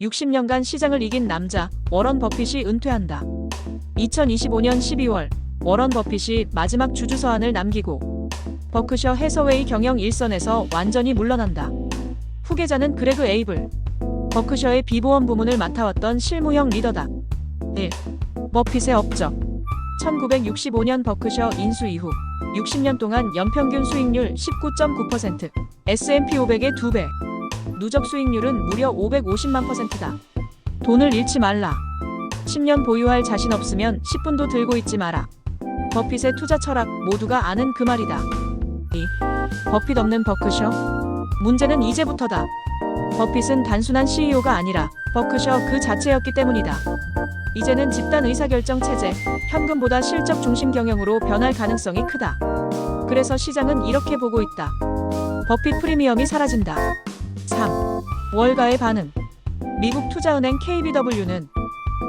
60년간 시장을 이긴 남자 워런 버핏이 은퇴한다. 2025년 12월 워런 버핏이 마지막 주주 서한을 남기고 버크셔 해서웨이 경영 일선에서 완전히 물러난다. 후계자는 그레그 에이블. 버크셔의 비보험 부문을 맡아왔던 실무형 리더다. 1. 버핏의 업적. 1965년 버크셔 인수 이후 60년 동안 연평균 수익률 19.9%, S&P 500의 2배. 누적 수익률은 무려 550만 퍼센트다. 돈을 잃지 말라. 10년 보유할 자신 없으면 10분도 들고 있지 마라. 버핏의 투자 철학 모두가 아는 그 말이다. 2. 버핏 없는 버크셔? 문제는 이제부터다. 버핏은 단순한 CEO가 아니라 버크셔 그 자체였기 때문이다. 이제는 집단 의사결정 체제, 현금보다 실적 중심 경영으로 변할 가능성이 크다. 그래서 시장은 이렇게 보고 있다. 버핏 프리미엄이 사라진다. 3. 월가의 반응. 미국 투자은행 KBW는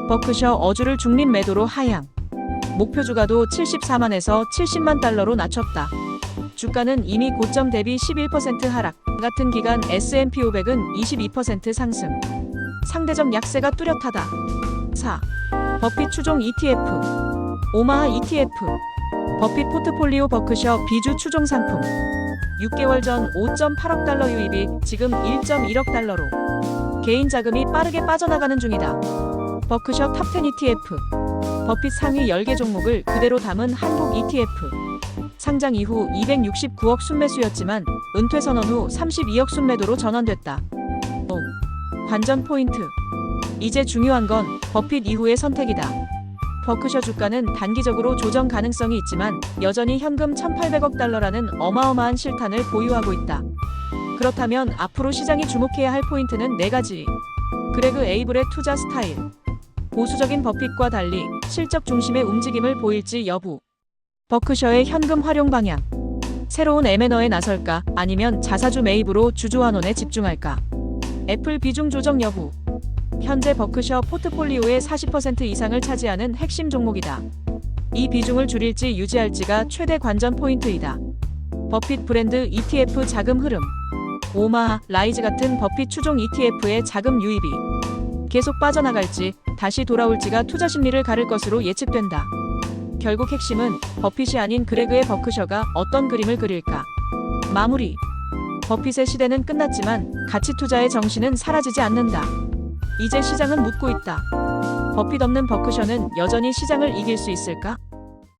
버크셔 어주를 중립 매도로 하향. 목표 주가도 74만에서 70만 달러로 낮췄다. 주가는 이미 고점 대비 11% 하락. 같은 기간 S&P 500은 22% 상승. 상대적 약세가 뚜렷하다. 4. 버핏 추종 ETF. 오마하 ETF. 버핏 포트폴리오 버크셔 비주 추종 상품. 6개월 전 5.8억 달러 유입이 지금 1.1억 달러로 개인 자금이 빠르게 빠져나가는 중이다. 버크셔 탑10 ETF. 버핏 상위 10개 종목을 그대로 담은 한국 ETF. 상장 이후 269억 순매수였지만 은퇴 선언 후 32억 순매도로 전환됐다. 5. 관전 포인트. 이제 중요한 건 버핏 이후의 선택이다. 버크셔 주가는 단기적으로 조정 가능성이 있지만 여전히 현금 1,800억 달러라는 어마어마한 실탄을 보유하고 있다. 그렇다면 앞으로 시장이 주목해야 할 포인트는 네 가지. 그레그 에이블의 투자 스타일. 보수적인 버핏과 달리 실적 중심의 움직임을 보일지 여부. 버크셔의 현금 활용 방향. 새로운 M&A에 나설까 아니면 자사주 매입으로 주주 환원에 집중할까. 애플 비중 조정 여부. 현재 버크셔 포트폴리오의 40% 이상을 차지하는 핵심 종목이다. 이 비중을 줄일지 유지할지가 최대 관전 포인트이다. 버핏 브랜드 ETF 자금 흐름. 오마하, 라이즈 같은 버핏 추종 ETF의 자금 유입이 계속 빠져나갈지 다시 돌아올지가 투자 심리를 가를 것으로 예측된다. 결국 핵심은 버핏이 아닌 그레그의 버크셔가 어떤 그림을 그릴까. 마무리. 버핏의 시대는 끝났지만 가치 투자의 정신은 사라지지 않는다. 이제 시장은 묻고 있다. 버핏 없는 버크셔는 여전히 시장을 이길 수 있을까?